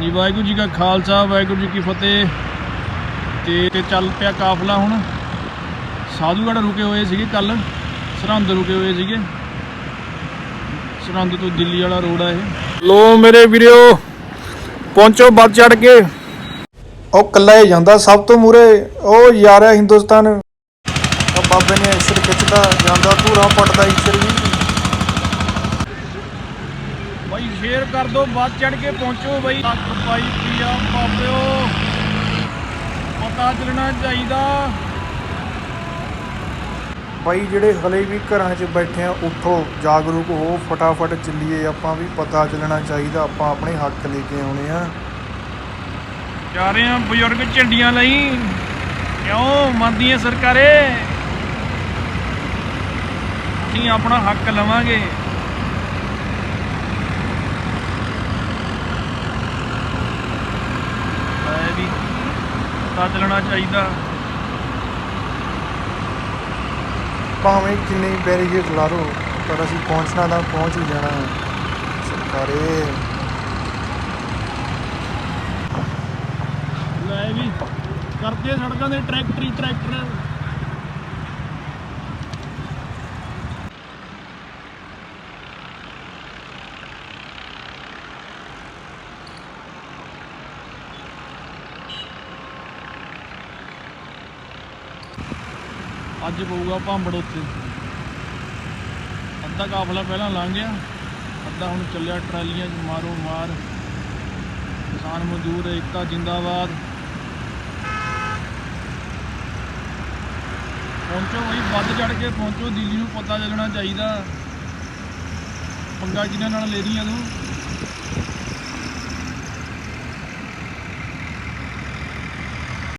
ਜੀ ਵਾਹਿਗੁਰੂ ਜੀ ਕਾ ਖਾਲਸਾ, ਵਾਹਿਗੁਰੂ ਜੀ ਕੀ ਫਤਿਹ। ਤੇ ਚੱਲ ਪਿਆ ਕਾਫਲਾ ਹੁਣ। ਸਾਧੂਗੜ ਰੁਕੇ ਹੋਏ ਸੀਗੇ ਕੱਲ, ਸਰਹੰਦ ਰੁਕੇ ਹੋਏ ਸੀਗੇ। ਸਰਹੰਦ ਤੋਂ ਦਿੱਲੀ ਵਾਲਾ ਰੋਡ ਆ ਇਹ। ਲੋ ਮੇਰੇ ਵੀਰਿਓ ਪਹੁੰਚੋ ਵੱਧ ਚੜ ਕੇ। ਉਹ ਕੱਲਾ ਹੀ ਜਾਂਦਾ ਸਭ ਤੋਂ ਮੂਰੇ ਉਹ ਯਾਰਾ ਹਿੰਦੁਸਤਾਨ। ਬਾਬੇ ਨੇ ਇਸ਼ਰ ਖਿੱਚਦਾ ਜਾਂਦਾ ਧੂਰਾ ਪੜਦਾ ਇਸ਼ਰ ਵੀ ਬਾਈ ਸ਼ੇਅਰ ਕਰ ਦਿਓ ਵੱਧ ਚੜ ਕੇ ਪਹੁੰਚੋ ਬਾਈ। ਪਾਈ ਪੀਆ ਬਾਬਿਓ ਪਤਾ ਚੱਲਣਾ ਚਾਹੀਦਾ। ਬਾਈ ਜਿਹੜੇ ਹਲੇ ਵੀ ਘਰਾਂ 'ਚ ਬੈਠੇ ਆ ਉੱਠੋ ਜਾਗਰੂਕ ਹੋ ਫਟਾਫਟ ਚੱਲੀਏ। ਆਪਾਂ ਵੀ ਪਤਾ ਚੱਲਣਾ ਚਾਹੀਦਾ ਆਪਾਂ ਆਪਣੇ ਹੱਕ ਲੈ ਕੇ ਆਉਣੇ ਆ। ਜਾ ਰਹੇ ਆ ਬਜ਼ੁਰਗ ਝੰਡੀਆਂ ਲਈ। ਕਿਉਂ? ਮੰਨਦੀਆਂ ਸਰਕਾਰੇ। ਅਸੀਂ ਆਪਣਾ ਹੱਕ ਲਵਾਂਗੇ ਐ ਵੀ ਚੱਲਣਾ ਚਾਹੀਦਾ। ਭਾਵੇਂ ਕਿੰਨੇ ਬੈਰੀਗੇਡ ਲਾ ਲਓ ਪਰ ਅਸੀਂ ਪਹੁੰਚਣਾ ਤਾਂ ਪਹੁੰਚ ਹੀ ਜਾਣਾ ਹੈ। ਸਰਕਾਰੇ। ਲੈ ਵੀ ਕਰਦੇ ਸੜਕਾਂ ਦੇ ਟਰੈਕਟਰੀ ਟਰੈਕਟਰ। ਅੱਜ ਪਊਗਾ ਭਾਂਬੜ ਉੱਤੇ। ਅੱਧਾ ਕਾਫਲਾ ਪਹਿਲਾਂ ਲੰਘ ਗਿਆ, ਅੱਧਾ ਹੁਣ ਚੱਲਿਆ ਟਰਾਲੀਆਂ 'ਚ ਮਾਰੋ ਮਾਰ। ਕਿਸਾਨ ਮਜ਼ਦੂਰ, ਏਕਤਾ ਜਿੰਦਾਬਾਦ। ਪਹੁੰਚੋ ਬਈ, ਵੱਧ ਚੜ ਕੇ ਪਹੁੰਚੋ, ਦਿੱਲੀ ਨੂੰ ਪਤਾ ਲੱਗਣਾ ਚਾਹੀਦਾ। ਪੰਗਾ ਜਿਨ੍ਹਾਂ ਨਾਲ ਲੈ ਰਹੀਆਂ ਤੂੰ?